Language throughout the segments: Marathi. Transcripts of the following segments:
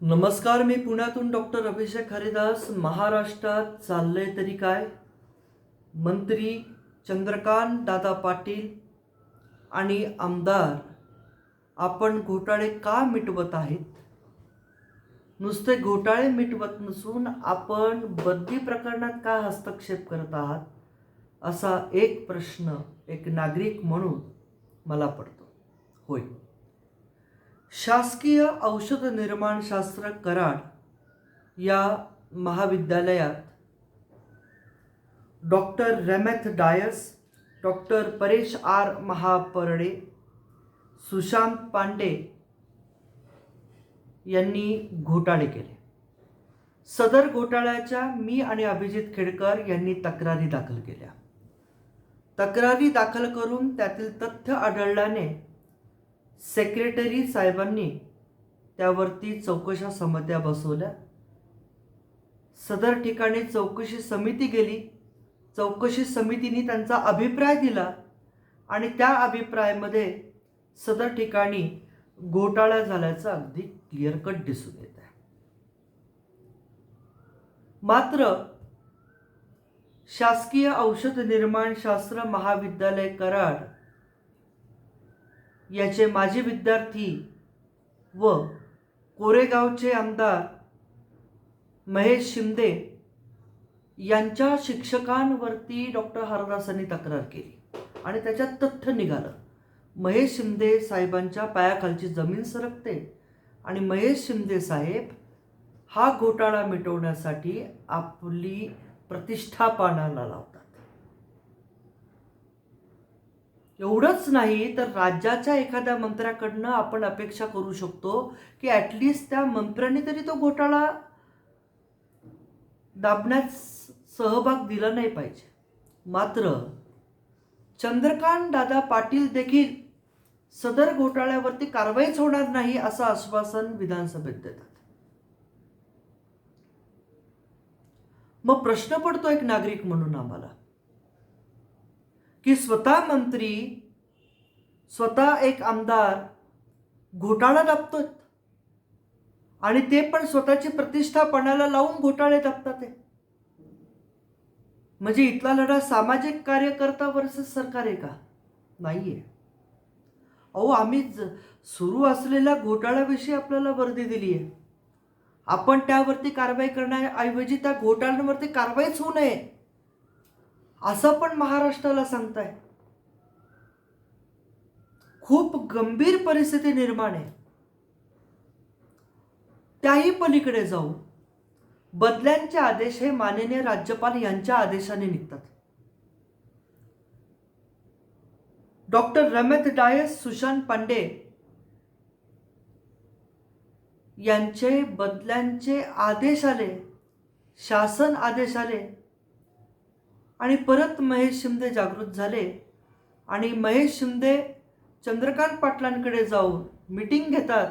नमस्कार मी पुण्यातून डॉक्टर अभिषेक हरिदास. महाराष्ट्रात चाललंय तरी काय? मंत्री चंद्रकांत दादा पाटील आणि आमदार आपण घोटाळे का मिटवत आहेत? नुसते घोटाळे मिटवत नसून आपण बदली प्रकरणात का हस्तक्षेप करत आहात? असा एक प्रश्न एक नागरिक म्हणून मला पडतो. होय. शासकीय औषध निर्माणशास्त्र कराड या महाविद्यालयात doctor Ramesh Dias doctor Paresh R Mahaparde Sushant Pande यांनी घोटाळे केले. सदर घोटाळ्याच्या मी आणि अभिजित खेडकर यांनी तक्रारी दाखल केल्या. तक्रारी दाखल करून त्यातील तथ्य आढळल्याने सेक्रेटरी साहेबांनी त्यावरती चौकशा समित्या बसवल्या. सदर ठिकाणी चौकशी समिती गेली. चौकशी समितीने त्यांचा अभिप्राय दिला आणि त्या अभिप्रायामध्ये सदर ठिकाणी घोटाळा झाल्याचं अगदी क्लिअर कट दिसून येत आहे. मात्र शासकीय औषध निर्माण शास्त्र महाविद्यालय कराड याचे माजी विद्यार्थी व कोरेगावचे आमदार महेश शिंदे यांच्या शिक्षकांवरती डॉक्टर हरदासांनी तक्रार केली आणि त्याच्यात तथ्य निघालं. महेश शिंदे साहेबांच्या पायाखालची जमीन सरकते आणि महेश शिंदे साहेब हा घोटाळा मिटवण्यासाठी आपली प्रतिष्ठा पानाला लावतात. एवढंच नाही तर राज्याच्या एखाद्या मंत्र्याकडनं आपण अपेक्षा करू शकतो की ॲटलिस्ट त्या मंत्र्यांनी तरी तो घोटाळा दाबण्यात सहभाग दिला नाही पाहिजे. मात्र चंद्रकांत दादा पाटील देखील सदर घोटाळ्यावरती कारवाईच होणार नाही असं आश्वासन विधानसभेत देतात. मग प्रश्न पडतो एक नागरिक म्हणून आम्हाला. की स्वतः मंत्री स्वतः एक आमदार घोटाळा दाबतोत आणि ते पण स्वतःची प्रतिष्ठा पणाला लावून घोटाळे दाबतात ते. म्हणजे इथला लढा सामाजिक कार्यकर्ता वर्सेस सरकार आहे का? नाहीये. अहो आम्ही ज- सुरू असलेल्या घोटाळ्याविषयी आपल्याला वर्दी दिली आहे आपण त्यावरती कारवाई करण्याऐवजी त्या घोटाळ्यांवरती कारवाईच होऊ नये. असं पण महाराष्ट्राला सांगताय. खूप गंभीर परिस्थिती निर्माण आहे. त्याही पलीकडे जाऊ बदल्यांचे आदेश हे माननीय राज्यपाल यांच्या आदेशाने निघतात. डॉक्टर रमेश डायस सुशांत पांडे यांचे बदल्यांचे आदेश आले शासन आदेश आले आणि परत महेश शिंदे जागृत झाले. आणि महेश शिंदे चंद्रकांत पाटलांकडे जाऊन मिटिंग घेतात.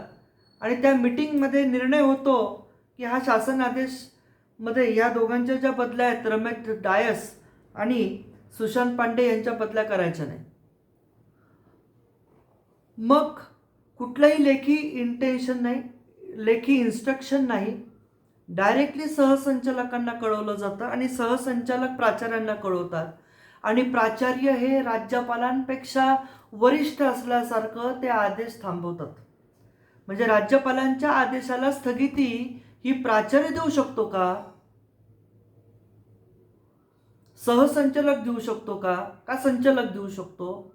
आणि त्या मिटिंगमध्ये निर्णय होतो की हा शासन आदेशमध्ये या दोघांच्या ज्या बदल्या आहेत रमेश डायस आणि सुशांत पांडे यांच्या बदल्या करायच्या नाही मग कुठलंही लेखी इंटेन्शन नाही लेखी इन्स्ट्रक्शन नाही डायरेक्टली सहसंचालकांना कळवलं जातं आणि सहसंचालक प्राचार्यांना कळवतात. आणि प्राचार्य हे राज्यपालांपेक्षा वरिष्ठ असल्यासारखं ते आदेश थांबवतात. म्हणजे राज्यपालांच्या आदेशाला स्थगिती ही प्राचार्य देऊ शकतो का? सहसंचालक देऊ शकतो का? का संचालक देऊ शकतो?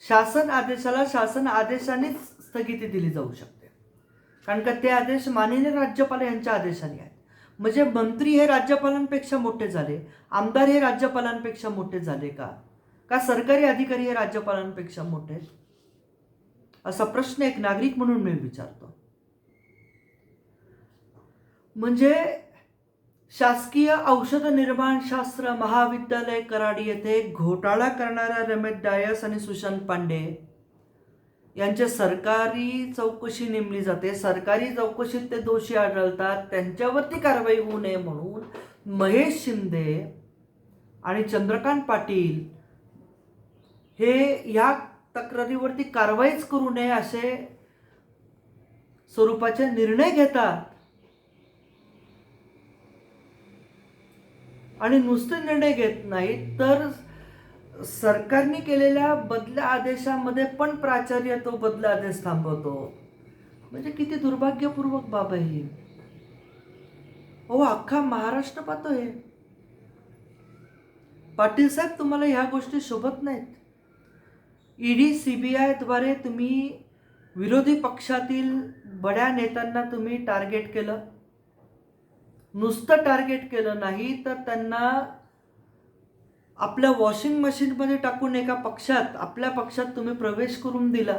शासन आदेशाला शासन आदेशानेच स्थगिती दिली जाऊ शकते. कारण का ते आदेश माननीय राज्यपाल यांच्या आदेशाने आहेत. म्हणजे मंत्री हे राज्यपालांपेक्षा मोठे झाले आमदार हे राज्यपालांपेक्षा मोठे झाले का? का सरकारी अधिकारी हे राज्यपालांपेक्षा मोठे आहेत? असा प्रश्न एक नागरिक म्हणून मी विचारतो. म्हणजे शासकीय औषध निर्माण शास्त्र महाविद्यालय कराड येथे घोटाळा करणारा रमेश डायस आणि सुशांत पांडे यांच्या सरकारी चौकशी नेमली जाते. सरकारी चौकशीत ते दोषी आढळतात. त्यांच्यावरती कारवाई होऊ नये म्हणून महेश शिंदे आणि चंद्रकांत पाटील हे या तक्रारीवरती कारवाईच करू नये असे स्वरूपाचे निर्णय घेतात. आणि नुसते निर्णय घेत नाहीत तर सरकारने केलेल्या बदल्या आदेशामध्ये पण प्राचार्य तो बदला आदेश थांबवतो. म्हणजे किती दुर्भाग्यपूर्वक बाब आहे ही. हो अख्खा महाराष्ट्र पाहतोय पाटील साहेब तुम्हाला ह्या गोष्टी शोभत नाहीत. ईडी सीबीआयद्वारे तुम्ही विरोधी पक्षातील बड्या नेत्यांना तुम्ही टार्गेट केलं. नुसतं टार्गेट केलं नाही तर त्यांना आपल्या वॉशिंग मशीनमध्ये टाकून एका पक्षात आपल्या पक्षात तुम्ही प्रवेश करून दिला.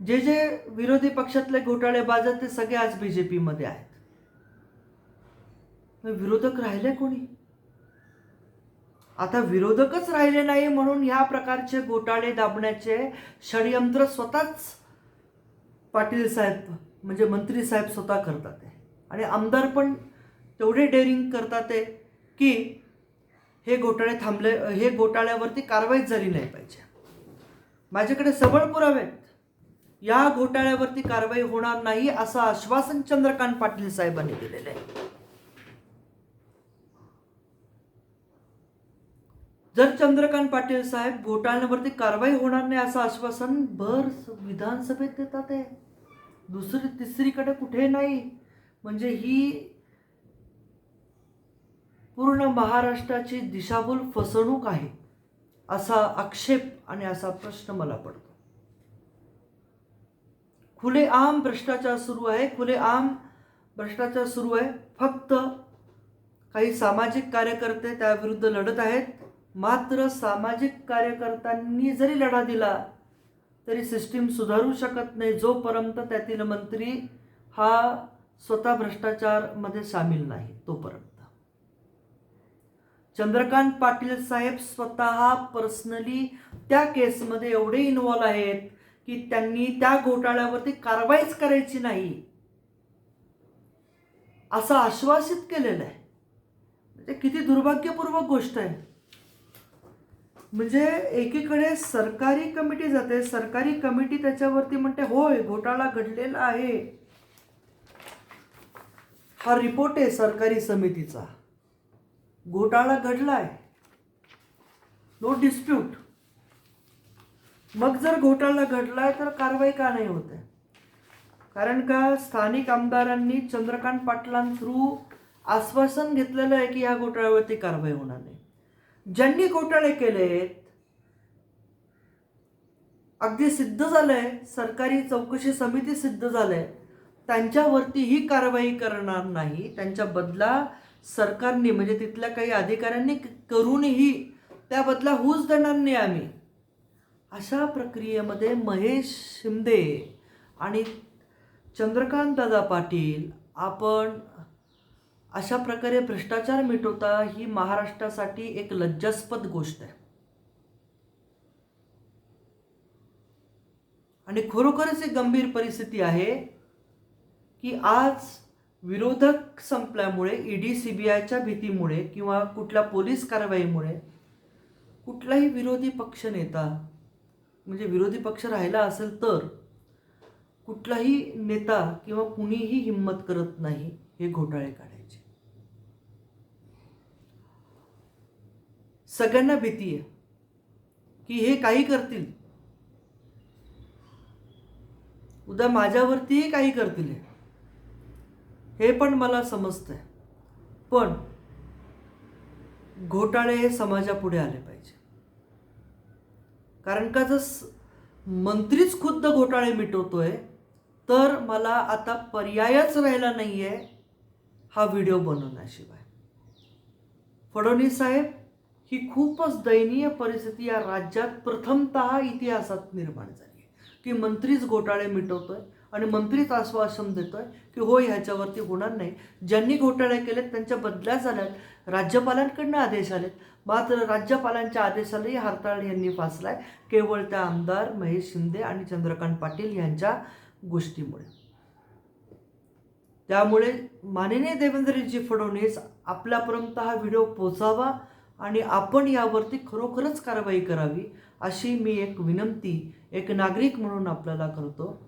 जे जे विरोधी पक्षातले घोटाळेबाज आहेत ते सगळे आज बी जे पीमध्ये आहेत. विरोधक राहिले कोणी? आता विरोधकच राहिले नाही म्हणून ह्या प्रकारचे घोटाळे दाबण्याचे षडयंत्र स्वतःच पाटील साहेब म्हणजे मंत्री साहेब स्वतः करतात आणि आमदार पण तेवढे डेअरिंग करतात आहे की हे घोटाळे थांबले हे घोटाळ्यावरती कारवाईच झाली नाही पाहिजे. माझ्याकडे सबळ पुरावे आहेत. या घोटाळ्यावरती कारवाई होणार नाही असं आश्वासन चंद्रकांत पाटील साहेबांनी दिलेलं आहे. जर चंद्रकांत पाटील साहेब घोटाळ्यावरती कारवाई होणार नाही असं आश्वासन भर विधानसभेत देतात आहे. दुसरी तिसरीकडे कुठे नाही. म्हणजे ही पूर्ण महाराष्ट्राची दिशाभूल फसवणूक आहे असा आक्षेप आणि असा प्रश्न मला पडतो. खुलेआम भ्रष्टाचार सुरू आहे खुलेआम भ्रष्टाचार सुरू आहे. फक्त काही सामाजिक कार्यकर्ते त्याविरुद्ध लढत आहेत. मात्र सामाजिक कार्यकर्त्यांनी जरी लढा दिला तरी सिस्टीम सुधारू शकत नाही. जोपर्यंत त्यातील मंत्री हा स्वतः भ्रष्टाचारमध्ये सामील नाही तोपर्यंत. चंद्रकांत पाटील साहेब स्वतः पर्सनली त्या केसमध्ये एवढे इन्वॉल्व आहेत की त्यांनी त्या घोटाळ्यावरती कारवाईच करायची नाही. असं आश्वासित केलेलं आहे. म्हणजे किती दुर्भाग्यपूर्वक गोष्ट आहे. म्हणजे एकीकडे सरकारी कमिटी जाते सरकारी कमिटी त्याच्यावरती म्हणते होय घोटाळा घडलेला आहे. हा रिपोर्ट आहे सरकारी समितीचा. घोटाळा घडलाय. नो डिस्प्यूट मग जर घोटाळा घडलाय तर कारवाई का नाही होत आहे? कारण का स्थानिक आमदारांनी चंद्रकांत पाटलां थ्रू आश्वासन घेतलेलं आहे की या घोटाळ्यावरती कारवाई होणार नाही. ज्यांनी घोटाळे केलेत अगदी सिद्ध झालंय सरकारी चौकशी समिती सिद्ध झालंय त्यांच्यावरती ही कारवाई करणार नाही त्यांच्या बदला सरकारने म्हणजे तिथल्या काही अधिकाऱ्यांनी करूनही त्या बदला होऊच देणार नाही आम्ही. अशा प्रक्रियेमध्ये महेश शिंदे आणि चंद्रकांत दादा पाटील आपण अशा प्रकारे भ्रष्टाचार मिटवता ही महाराष्ट्रासाठी एक लज्जास्पद गोष्ट आहे. आणि खरोखरच एक गंभीर परिस्थिती आहे की आज विरोधक संपल्यामुळे ईडी सी बी आयच्या भीतीमुळे किंवा कुठल्या पोलीस कारवाईमुळे कुठलाही विरोधी पक्ष नेता म्हणजे विरोधी पक्ष राहिला असेल तर कुठलाही नेता किंवा कुणीही हिंमत करत नाही हे घोटाळे काढायचे. सगळ्यांना भीती आहे की हे काही करतील. उद्या माझ्यावरतीही काही करतील हे. पण मला समजतंय. पण घोटाळे हे समाजापुढे आले पाहिजे. कारण का जर मंत्रीच खुद्द घोटाळे मिटवतोय तर मला आता पर्यायच राहिला नाहीये हा व्हिडिओ बनवण्याशिवाय. फडणवीस साहेब ही खूपच दयनीय परिस्थिती या राज्यात प्रथमत इतिहासात निर्माण झाली की मंत्रीच घोटाळे मिटवतोय आणि मंत्रीच आश्वासन देतोय की होय ह्याच्यावरती होणार नाही. ज्यांनी घोटाळे केलेत त्यांच्या बदल्या झाल्यात. राज्यपालांकडनं आदेश आलेत. मात्र राज्यपालांच्या आदेशालाही हरताळ यांनी फासलाय. केवळ त्या आमदार महेश शिंदे आणि चंद्रकांत पाटील यांच्या गोष्टीमुळे. त्यामुळे माननीय देवेंद्रजी फडणवीस आपल्यापर्यंत हा व्हिडिओ पोचावा आणि आपण यावरती खरोखरच कारवाई करावी अशी मी एक विनंती एक नागरिक म्हणून आपल्याला करतो.